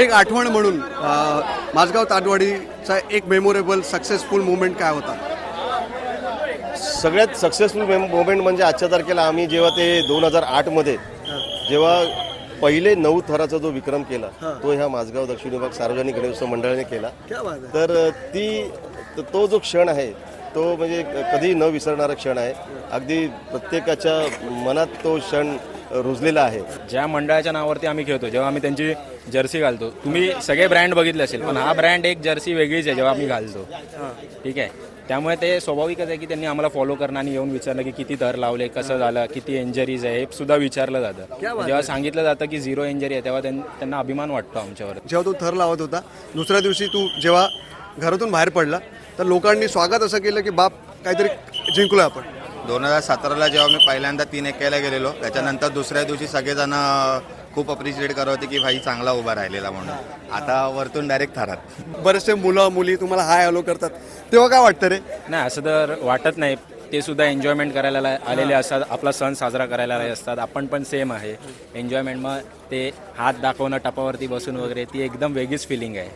एक आठवण म्हणून माझगाव ताटवाडीचा एक मेमोरेबल सक्सेसफुल मुवमेंट काय होता? सगळ्यात सक्सेसफुल मोमेंट म्हणजे आजच्या तारखेला आम्ही जेव्हा ते दोन हजार आठमध्ये जेव्हा पहिले नऊ थराचा जो विक्रम केला तो ह्या माझगाव दक्षिण विभाग सार्वजनिक गणेशोत्सव मंडळाने केला. तर ती त- तो जो क्षण आहे तो म्हणजे कधी न विसरणारा क्षण आहे. अगदी प्रत्येकाच्या मनात तो क्षण रुजलेला आहे. ज्या मंडळाच्या नावावरती आम्ही खेळतो जेव्हा आम्ही त्यांची जर्सी घालतो तुम्ही सगळे ब्रँड बघितले असेल पण हा ब्रँड एक जर्सी वेगळीच आहे जेव्हा आम्ही घालतो. ठीक आहे? त्यामुळे ते स्वाभाविकच आहे की त्यांनी आम्हाला फॉलो करणं आणि येऊन विचारलं की किती दर लावले कसं झालं किती इंजरीज आहे हे सुद्धा विचारलं जातं. जेव्हा सांगितलं जातं की झिरो इंजरी आहे तेव्हा त्यां- त्यांना अभिमान वाटतो आमच्यावर. जेव्हा तू थर लावत होता दुसऱ्या दिवशी तू जेव्हा घरातून बाहेर पडला तर लोकांनी स्वागत असं केलं की बाप काहीतरी जिंकलोय आपण. दोन हजार सतराला जेव्हा मी पहिल्यांदा तीन एकेला गेलेलो त्याच्यानंतर दुसऱ्या दिवशी सगळेजण खूप अप्रिशिएट करत होते की भाई चांगला उभा राहिलेला म्हणून. आता वरतून डायरेक्ट थरात बरेचसे मुलं मुली तुम्हाला हाय हॅलो करतात. तेव्हा काय वाटतं रे? नाही असं तर वाटत नाही. ते सुद्धा एन्जॉयमेंट करायला आलेले असतात. आपला सण साजरा करायला आले असतात. आपण पण सेम आहे. एन्जॉयमेंट मग ते हात दाखवणं टपावरती बसून वगैरे ती एकदम वेगळीच फिलिंग आहे.